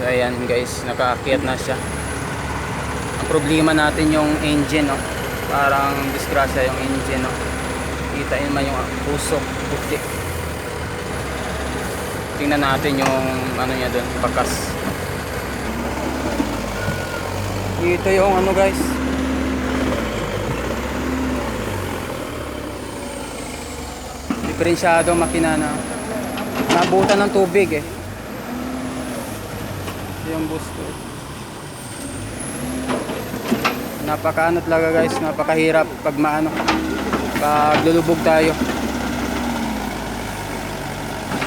So ayan guys, nakaakyat na siya. Ang problema natin yung engine, no? Parang disgrasya yung engine, no? Kita yun man yung pusok, puti. Tingnan natin yung ano niya doon, bakas. Ito yung ano guys. Diferensyado makina na nabutan ng tubig eh. Yung busto. Napaka ano talaga guys, napakahirap pag maano, pag lulubog tayo.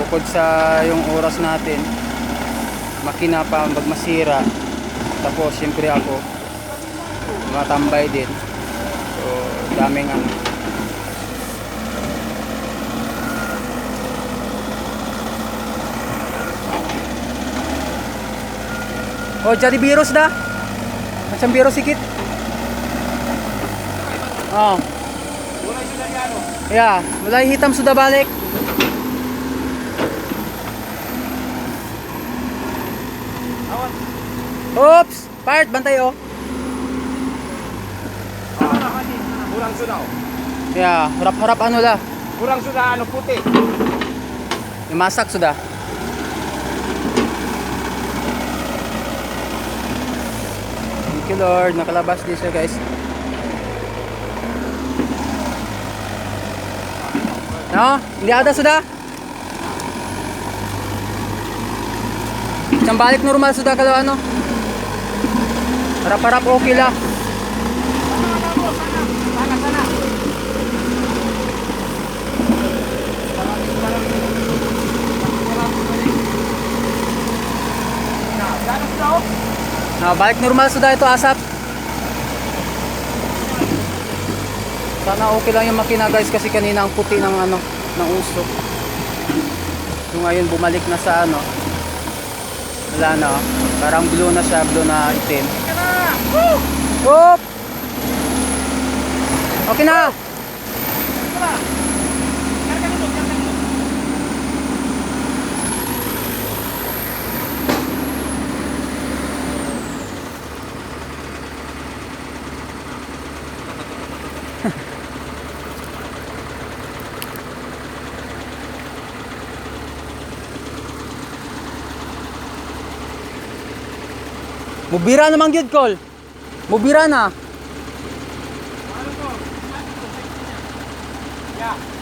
Bukod sa yung oras natin, makina pa pag masira. Tapos siyempre ako, matambay din. So, daming ano. Oh, jadi virus dah. Macam virus sikit. Oh. Ya, mulai hitam sudah balik. Oops! Part, bantay oh. Kurang sudah. Ya, harap-harap ano lah. Kurang sudah ano puti. Masak sudah. You Lord, nakalabas din siya guys. No, hindi ada sudah. Isang balik normal sudah kalau ano. Harap-harap okay lah. Sana sana. Na, balik normal sudah itu asap. Sana okay lang yung makina guys kasi kanina ang puti ng ano ng usok. So ngayon bumalik na sa ano. Wala na. oh. Parang blue na siya, blue na itim. Oop! Okay na! Mubira naman gyud kol. Mubira na. Yeah.